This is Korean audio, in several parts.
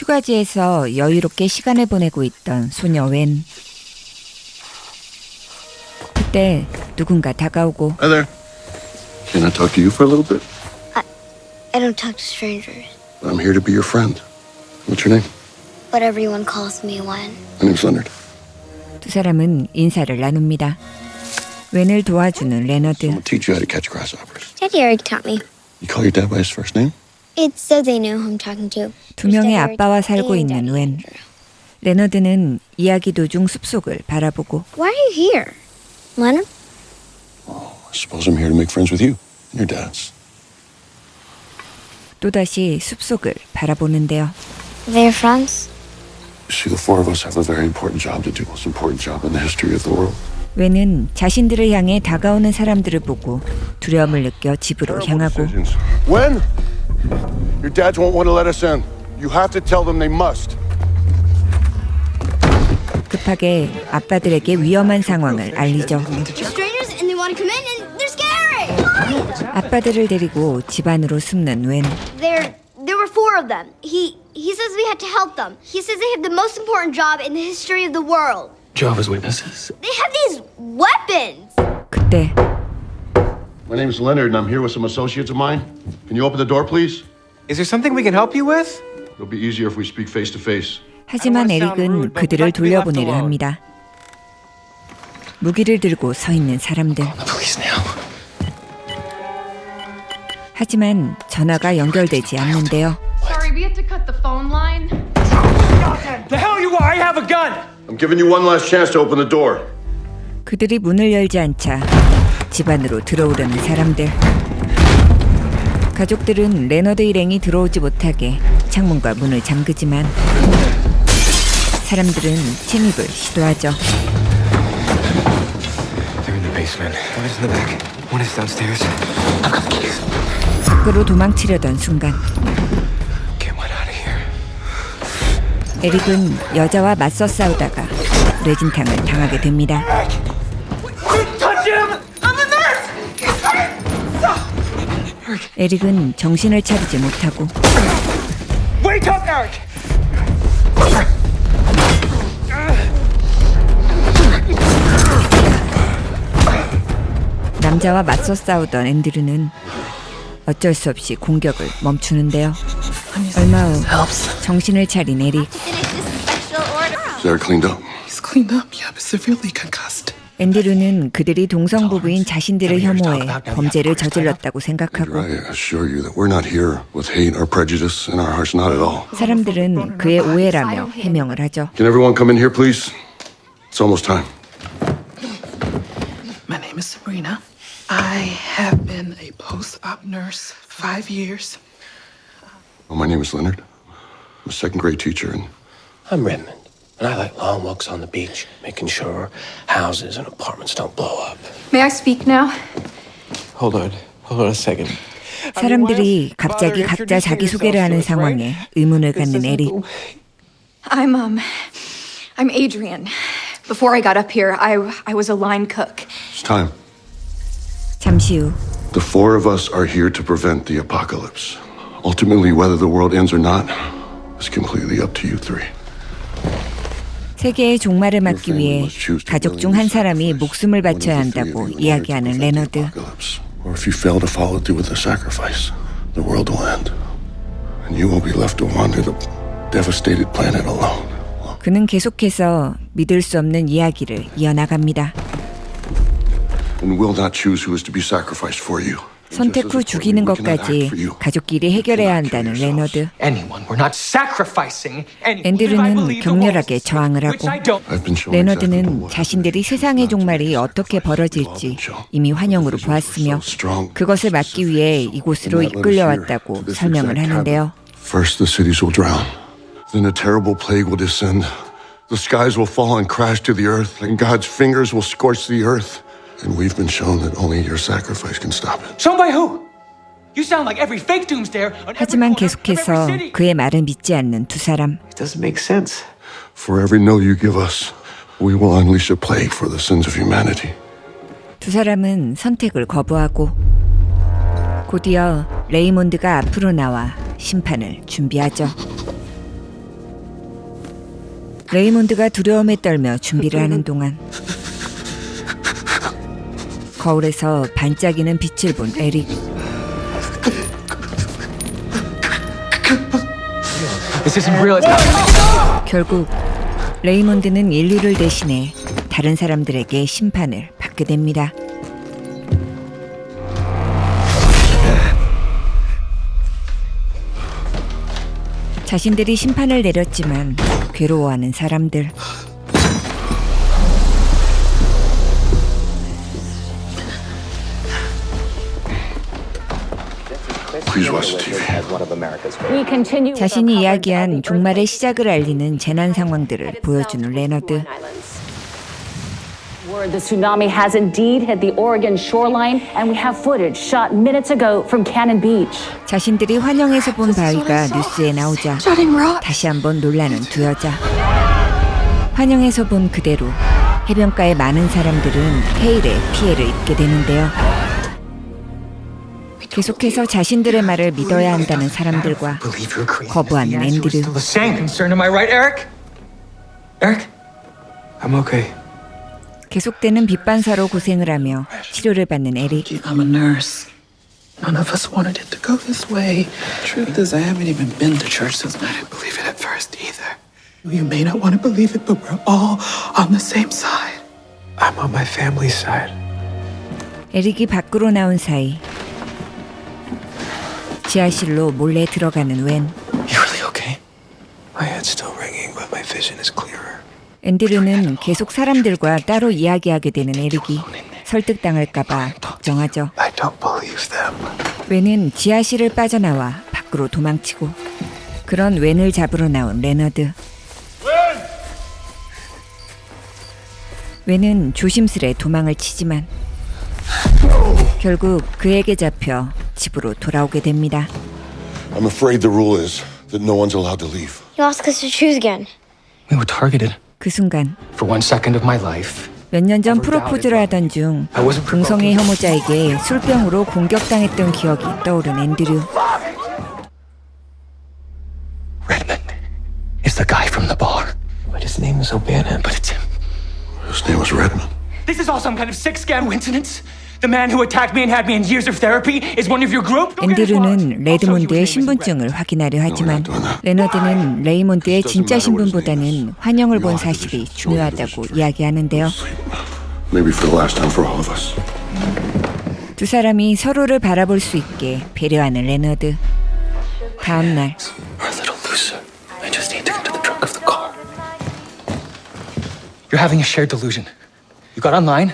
휴가지에서 여유롭게 시간을 보내고 있던 소녀 웬. 그때 누군가 다가오고 Hi there. Can I talk to you for a little bit? I don't talk to strangers. I'm here to be your friend. What's your name? But everyone calls me when. My name's Leonard. 두 사람은 인사를 나눕니다. 웬을 도와주는 레너드. I'm gonna teach you how to catch grasshoppers. Daddy already taught me. You call your dad by his first name? It's so they know who I'm talking to. 두 명의 아빠와 살고 있는 웬. 레너드는 이야기 도중 숲속을 바라보고 Why are you here? Leonard? I suppose I'm here to make friends with you and your dads. 또다시 숲속을 바라보는데요. They're friends? You see, the four of us have a very important job to do. Most important job in the history of the world. 웬은 자신들을 향해 다가오는 사람들을 보고 두려움을 느껴 집으로 향하고 When? Your dads won't want to let us in. You have to tell them they must. 급하게 아빠들에게 위험한 상황을 알리죠. Strangers and they want to come in and they're scary! 아빠들을 데리고 집 안으로 숨는 웬. There, there were four of them. He, he says we had to help them. He says they have the most important job in the history of the world. Jehovah's Witnesses. They have these weapons! 그때 My name's Leonard, and I'm here with some associates of mine. Can you open the door, please? Is there something we can help you with? It'll be easier if we speak face to face. 하지만 에릭은 그들을 돌려보내려 합니다. 무기를 들고 서 있는 사람들. The police now. 하지만 전화가 연결되지 않는데요. Sorry, we had to cut the phone line. The hell you are! I have a gun! I'm giving you one last chance to open the door. 그들이 문을 열지 않자 집 안으로 들어오려는 사람들. 가족들은 레너드 일행이 들어오지 못하게 창문과 문을 잠그지만 사람들은 침입을 시도하죠. 밖으로 도망치려던 순간 Get one out of here. 에릭은 여자와 맞서 싸우다가 뇌진탕을 당하게 됩니다. 에릭은 정신을 차리지 못하고 Wake up, Eric! 남자와 맞서 싸우던 앤드류는 어쩔 수 없이 공격을 멈추는데요. 얼마 후 정신을 차린 에릭. Is Eric cleaned up? He's cleaned up, yeah, but severely concussed. 앤드류는 그들이 동성 부부인 자신들을 혐오해 범죄를 저질렀다고 생각하고. 사람들은 그의 오해라며 해명을 하죠. Can everyone come in here, please? It's almost time. My name is Sabrina. I have been a post-op nurse five years. Well, my name is Leonard. I'm a second grade teacher, and I'm Redmond, and I like long walks on the beach, making sure houses and apartments don't blow up. May I speak now? Hold on. Hold on a second. 사람들이 갑자기 각자 자기소개를 하는 상황에 의문을 갖는 에릭. I'm um I'm Adrian. Before I got up here, I I was a line cook. it's time. 잠시 후 The four of us are here to prevent the apocalypse. Ultimately, whether the world ends or not is completely up to you three. 세계의 종말을 막기 위해 가족 중 한 사람이 목숨을 바쳐야 한다고 이야기하는 레너드. 그는 계속해서 믿을 수 없는 이야기를 이어나갑니다. And will not choose who is to be sacrificed for you. 선택 후 죽이는 것까지 가족끼리 해결해야 한다는 레너드. Anyone. We're not sacrificing anyone. 앤드류는 격렬하게 저항을 하고 레너드는 자신들이 세상의 종말이 어떻게 벌어질지 이미 환영으로 보았으며 그것을 막기 위해 이곳으로 이끌려왔다고 설명을 하는데요. First, the cities will drown. Then a terrible plague will descend. The skies will fall and crash to the earth, and God's fingers will scorch the earth. And we've been shown that only your sacrifice can stop it. Shown by who? You sound like every fake doomsdayer on every 하지만 corner of every 계속해서 city. 그의 말을 믿지 않는 두 사람. It doesn't make sense. For every no you give us, we will unleash a plague for the sins of humanity. 두 사람은 선택을 거부하고 곧이어 레이몬드가 앞으로 나와 심판을 준비하죠. 레이몬드가 두려움에 떨며 준비를 하는 동안 거울에서 반짝이는 빛을 본 에릭. 결국 레이몬드는 인류를 대신해 다른 사람들에게 심판을 받게 됩니다. 자신들이 심판을 내렸지만 괴로워하는 사람들. 자신이 이야기한 종말의 시작을 알리는 재난 상황들을 보여주는 레너드. Word the tsunami has indeed hit the Oregon shoreline, and we have footage shot minutes ago from Cannon Beach. 자신들이 환영에서 본 바위가 뉴스에 나오자 Shutting rock. 다시 한번 놀라는 두 여자. 환영에서 본 그대로 해변가의 많은 사람들은 해일에 피해를 입게 되는데요. 계속해서 자신들의 말을 믿어야 한다는 사람들과 is 앤드류. 계속되는 빛반사로 고생을 하며 치료를 받는 에릭. I'm a nurse. None of us wanted it to go this way. Truth is, I haven't even been to church since I didn't believe it at first either. You may not want to believe it, but we're all on the same side. I'm on my family's side. 에릭이 밖으로 나온 사이 지하실로 몰래 들어가는 웬. You really okay? My head's still ringing, but my vision is clearer. 앤드류는 계속 사람들과 따로 이야기하게 되는 에릭이 설득당할까봐 걱정하죠. I don't believe them. 웬은 지하실을 빠져나와 밖으로 도망치고 그런 웬을 잡으러 나온 레너드. 웬은 조심스레 도망을 치지만 결국 그에게 잡혀 집으로 돌아오게 됩니다. I'm afraid the rule is that no one's allowed to leave. You ask us to choose again. We were targeted 그 순간 for one second of my life. 몇 년 전 프로포즈를 하던 중 동성애 혐오자에게 술병으로 공격당했던 기억이 떠오른 앤드류. Redmond is the guy from the bar. But his name is O'Bannon. But it's him. His name was Redmond. This is all some kind of sick scam coincidence. The man who attacked me and had me in years of therapy is one of your group. Go get his wallet. 앤드류는 레드몬드의 신분증을 확인하려 하지만. 레너드는 레이몬드의 진짜 신분보다는 환영을 본 사실이 중요하다고 이야기하는데요. 두 사람이 서로를 바라볼 수 있게 배려하는 레너드. 다음 날 We're a little looser. I just need to get to the trunk of the car. You're having a shared delusion. You got online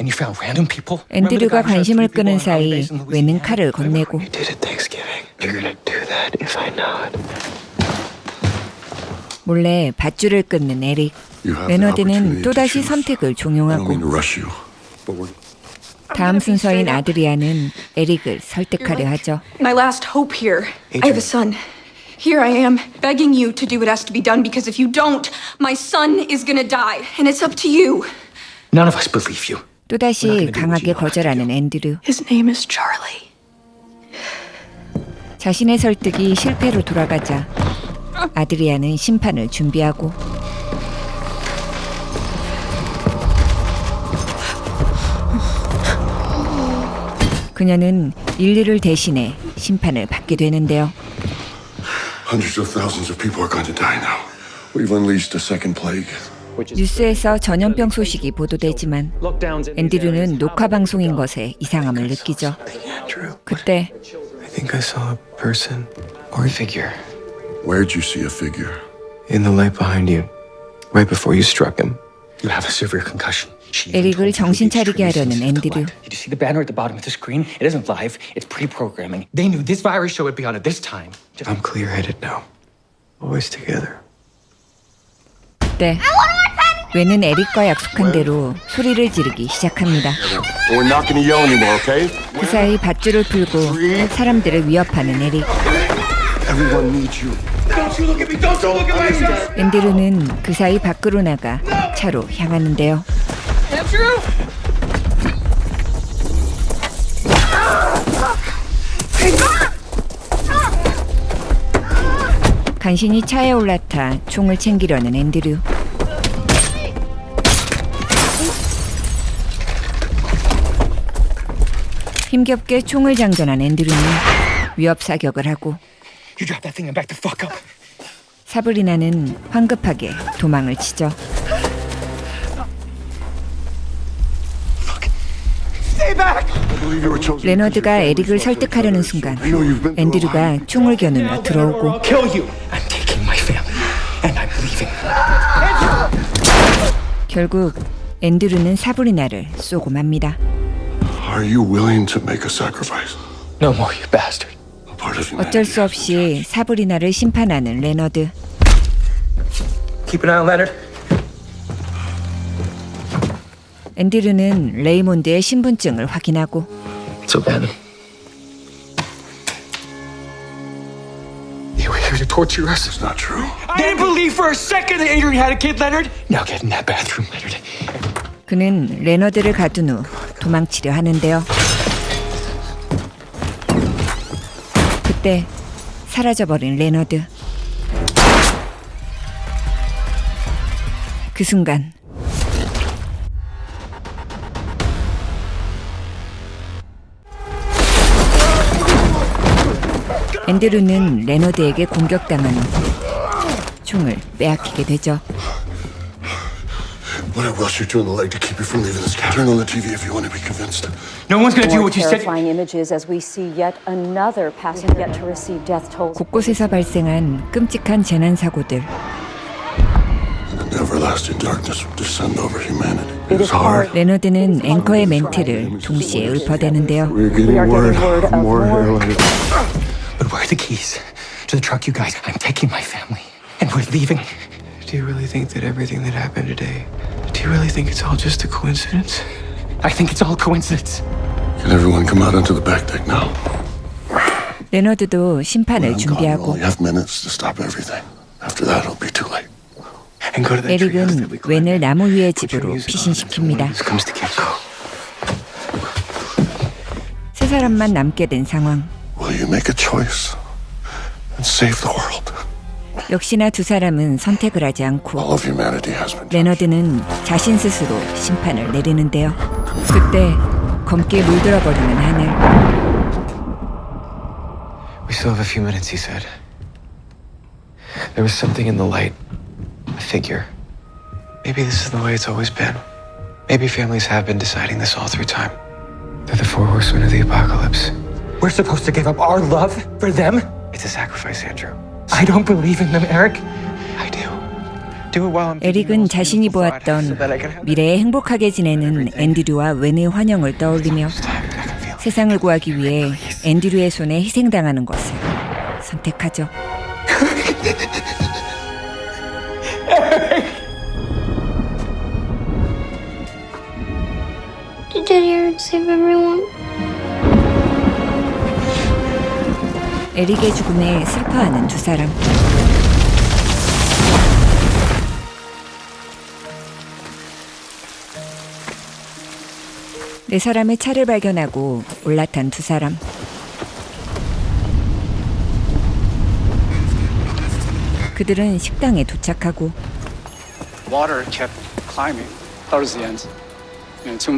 and you found random people. Remember the 앤드류가 관심을 끄는 사이 Louisiana? 칼을 건네고 We did at Thanksgiving. You're gonna do that if I nod. 몰래 밧줄을 끊는 에릭. 레너드는 또다시. 선택을 종용하고 다음 순서인 아드리아는 에릭을 설득하려 하죠. My last hope here. I have a son. Here I am, begging you to do what has to be done because if you don't, my son is gonna die. And it's up to you. None of us believe you. 또다시 강하게 거절하는 앤드류. His name is Charlie. 자신의 설득이 실패로 돌아가자 아드리아는 심판을 준비하고 그녀는 인류를 대신해 심판을 받게 되는데요. hundreds of thousands of people are going to die now. We've unleashed a second plague. 뉴스에서 전염병 소식이 보도되지만 앤드류는 녹화 방송인 것에 이상함을 느끼죠. 그때 I think I saw a person or a figure Where'd you see a figure? in the light behind you, right before you struck him. You have a severe concussion. She 에릭을 정신 차리게 하려는 앤드류. Did you see the banner at the bottom of the screen? It isn't live. It's pre-programming. They knew this virus show would be on at this time. Just I'm clear-headed now. Always together. 그때 웬은 에릭과 약속한 대로 소리를 지르기 시작합니다. We're not going to yell anymore, okay? 그 사이 밧줄을 풀고 사람들을 위협하는 에릭. Everyone needs you. 앤드류는 그 사이 밖으로 나가 차로 향하는데요. 간신히 차에 올라타 총을 챙기려는 앤드류. 힘겹게 총을 장전한 앤드류는 위협 사격을 하고 You drop that thing and back the fuck up. 사브리나는 황급하게 도망을 치죠. 레너드가 에릭을 설득하려는 순간 앤드류가 총을 겨누며 들어오고 Kill you. I'm taking my family and I'm leaving. 결국 앤드류는 사브리나를 쏘고 맙니다. Are you willing to make a sacrifice? No more, you bastard. A part of 어쩔 humanity. 수 없이 사브리나를 심판하는 레너드. Keep an eye on Leonard. 앤드류는 레이몬드의 신분증을 확인하고 So bad. You were here to torture us? It's not true. I didn't believe for a second that Adrian had a kid, Leonard. Now get in that bathroom, Leonard. 그는 레너드를 가둔 후 도망치려 하는데요. 그때 사라져버린 레너드. 그 순간 앤드루는 레너드에게 공격당한 후 총을 빼앗기게 되죠. But I will shoot you in the leg to keep you from leaving this cabin. Turn on the TV if you want to be convinced. No one's gonna do More what you said. terrifying images as we see yet another passenger yet to receive death tolls. 곳곳에서 발생한 끔찍한 재난 사고들. An everlasting darkness will descend over humanity. It is hard. 레너드는 앵커의 멘트를 동시에 읊어대는데요. We're getting We are word, getting word of of more more- airliners. But where are the keys to the truck, you guys? I'm taking my family and we're leaving. Do you really think that everything that happened today, do you really think it's all just a coincidence? I think it's all coincidence. Can everyone come out onto the back deck now? 레너드도 심판을 I'm gone. You 준비하고 only have minutes to stop everything. After that, it'll be too late. And go to that treehouse that we 에릭은 웬을 climbed. 나무 위의 Put your 집으로 music on until 피신시킵니다. one of us comes to get you. 세 사람만 남게 된 상황. Will you make a choice and save the world? 역시나 두 사람은 선택을 하지 않고 All of humanity has been. 레너드는 자신 스스로 심판을 내리는데요. 그때 검게 물들어 버리는 하늘. We still have a few minutes, he said. There was something in the light, a figure. Maybe this is the way it's always been. Maybe families have been deciding this all through time. They're the four horsemen of the apocalypse. We're supposed to give up our love for them? It's a sacrifice, Andrew. I don't believe in them, Eric. I do. Do it while I'm thinking 에릭은 자신이 보았던 미래에 행복하게 지내는 앤드류와 웬의 환영을 떠올리며. 세상을 구하기 위해 앤드류의 손에 희생당하는 것을 선택하죠. Did Daddy Eric save everyone? 에릭의 죽음에 슬퍼하는 두 사람. 네 사람의 차를 발견하고 올라탄 두 사람. 그들은 식당에 도착하고 water kept climbing towards the end.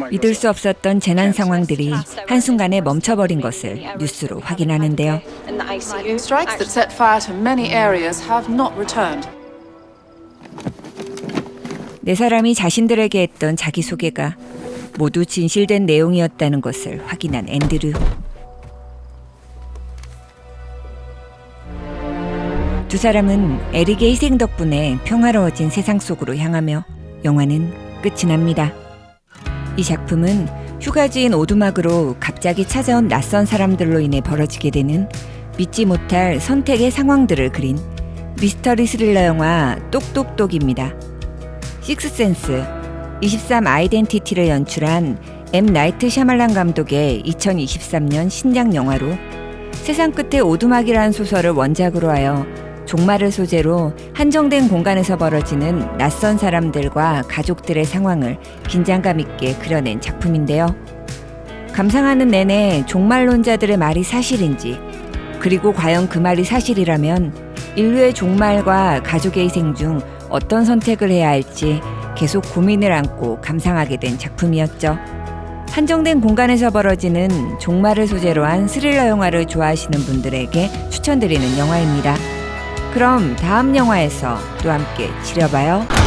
믿을 수 없었던 재난 상황들이 한순간에 멈춰버린 것을 뉴스로 확인하는데요. Lightning strikes that set fire to many areas have not returned. 네 사람이 자신들에게 했던 자기소개가 모두 진실된 내용이었다는 것을 확인한 앤드류. 두 사람은 에릭의 희생 덕분에 평화로워진 세상 속으로 향하며 영화는 끝이 납니다. 이 작품은 휴가지인 오두막으로 갑자기 찾아온 낯선 사람들로 인해 벌어지게 되는 믿지 못할 선택의 상황들을 그린 미스터리 스릴러 영화 똑똑똑입니다. 식스센스, 23 아이덴티티를 연출한 M 나이트 샤말란 감독의 2023년 신작 영화로 세상 끝에 오두막이라는 소설을 원작으로 하여 종말을 소재로 한정된 공간에서 벌어지는 낯선 사람들과 가족들의 상황을 긴장감 있게 그려낸 작품인데요. 감상하는 내내 종말론자들의 말이 사실인지, 그리고 과연 그 말이 사실이라면 인류의 종말과 가족의 희생 중 어떤 선택을 해야 할지 계속 고민을 안고 감상하게 된 작품이었죠. 한정된 공간에서 벌어지는 종말을 소재로 한 스릴러 영화를 좋아하시는 분들에게 추천드리는 영화입니다. 그럼 다음 영화에서 또 함께 지려봐요.